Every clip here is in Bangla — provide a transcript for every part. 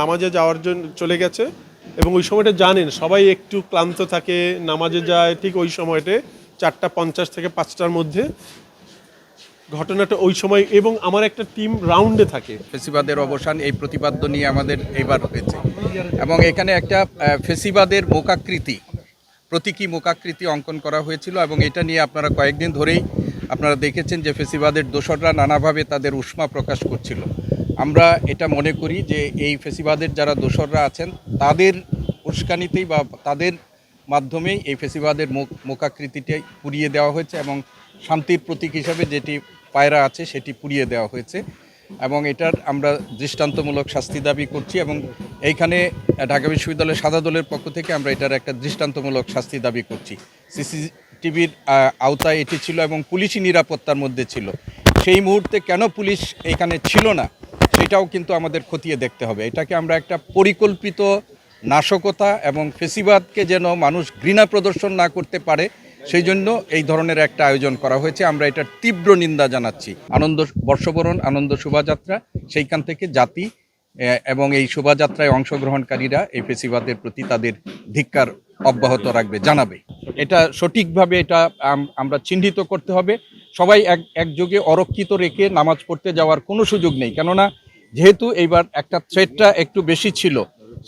নামাজে যাওয়ার জন্য চলে গেছে এবং ওই সময়টা জানেন, সবাই একটু ক্লান্ত থাকে, নামাজে যায় ঠিক ওই সময়টা, চারটা পঞ্চাশ থেকে পাঁচটার মধ্যে। ঘটনাটা ওই সময় এবং আমার একটা টিম রাউন্ডে থাকে। ফেসিবাদের অবসান এই প্রতিপাদ্য নিয়ে আমাদের এবার হয়েছে। এবং এখানে একটা ফেসিবাদের মোকাকৃতি প্রতীকী মোকাকৃতি অঙ্কন করা হয়েছিল এবং এটা নিয়ে আপনারা কয়েকদিন ধরেই আপনারা দেখেছেন যে ফেসিবাদের দোসররা নানাভাবে তাদের উষ্মা প্রকাশ করছিল। আমরা এটা মনে করি যে এই ফেসিবাদের যারা দোসররা আছেন, তাদের উস্কানিতেই বা তাদের মাধ্যমেই এই ফেসিবাদের মো- মোকাকৃতিটাই পুড়িয়ে দেওয়া হয়েছে এবং শান্তির প্রতীক হিসাবে যেটি পায়রা আছে সেটি পুড়িয়ে দেওয়া হয়েছে এবং এটার আমরা দৃষ্টান্তমূলক শাস্তি দাবি করছি এবং এইখানে ঢাকা বিশ্ববিদ্যালয়ের সাদা দলের পক্ষ থেকে আমরা এটার একটা দৃষ্টান্তমূলক শাস্তি দাবি করছি। সিসিটিভির আওতায় এটি ছিল এবং পুলিশি নিরাপত্তার মধ্যে ছিল। সেই মুহূর্তে কেন পুলিশ এখানে ছিল না? সেটাও কিন্তু আমাদের খতিয়ে দেখতে হবে। এটাকে আমরা একটা পরিকল্পিত নাশকতা এবং ফেসিবাদকে যেন মানুষ ঘৃণা প্রদর্শন না করতে পারে, সেই জন্য এই ধরনের একটা আয়োজন করা হয়েছে। আমরা এটার তীব্র নিন্দা জানাচ্ছি। আনন্দ বর্ষবরণ, আনন্দ শোভাযাত্রা, সেইখান থেকে জাতি এবং এই শোভাযাত্রায় অংশগ্রহণকারীরা এই ফেসিবাদের প্রতি তাদের ধিক্কার অব্যাহত রাখবে, জানাবে। এটা সঠিকভাবে এটা আমরা চিহ্নিত করতে হবে। সবাই এক, একযোগে অরক্ষিত রেখে নামাজ পড়তে যাওয়ার কোনো সুযোগ নেই। কেননা যেহেতু এইবার একটা থ্রেটটা একটু বেশি ছিল,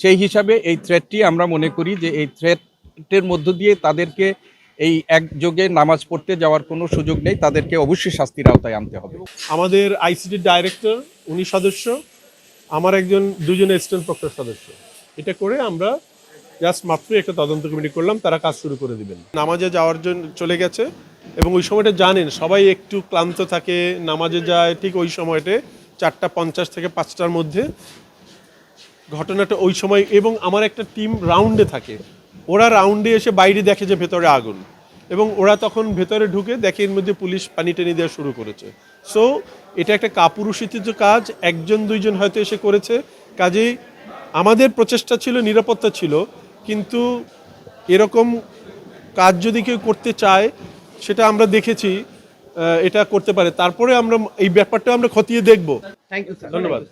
সেই হিসাবে এই থ্রেটটি আমরা মনে করি যে এই থ্রেটের মধ্য দিয়ে তাদেরকে এই একযোগে নামাজ পড়তে যাওয়ার কোনো সুযোগ নেই, তাদেরকে অবশ্যই শাস্তির আওতায় আনতে হবে। আমাদের আইসিটির ডাইরেক্টর উনি সদস্য, আমার একজন, দুজন অ্যাসিস্ট্যান্ট প্রক্টর সদস্য। এটা করে আমরা জাস্ট মাত্র একটা তদন্ত কমিটি করলাম, তারা কাজ শুরু করে দিবেন। নামাজে যাওয়ার জন্য চলে গেছে এবং ওই সময়টা জানেন, সবাই একটু ক্লান্ত থাকে, নামাজে যায় ঠিক ওই সময়টা। চারটা পঞ্চাশ থেকে পাঁচটার মধ্যে। ঘটনাটা ওই সময় এবং আমার একটা টিম রাউন্ডে থাকে। ওরা রাউন্ডে এসে বাইরে দেখে যে ভেতরে আগুন। এবং ওরা তখন ভেতরে ঢুকে দেখে এর মধ্যে পুলিশ পানি টেনে দেওয়া শুরু করেছে। সো এটা একটা কাপুরুষিত কাজ। একজন, দুইজন হয়তো এসে করেছে। কাজেই আমাদের প্রচেষ্টা ছিল, নিরাপত্তা ছিল। কিন্তু এরকম কাজ যদি কেউ করতে চায়, সেটা আমরা দেখেছি। এটা করতে পারে। তারপরে আমরা এই ব্যাপারটা আমরা খতিয়ে দেখব। থ্যাংক ইউ ধন্যবাদ।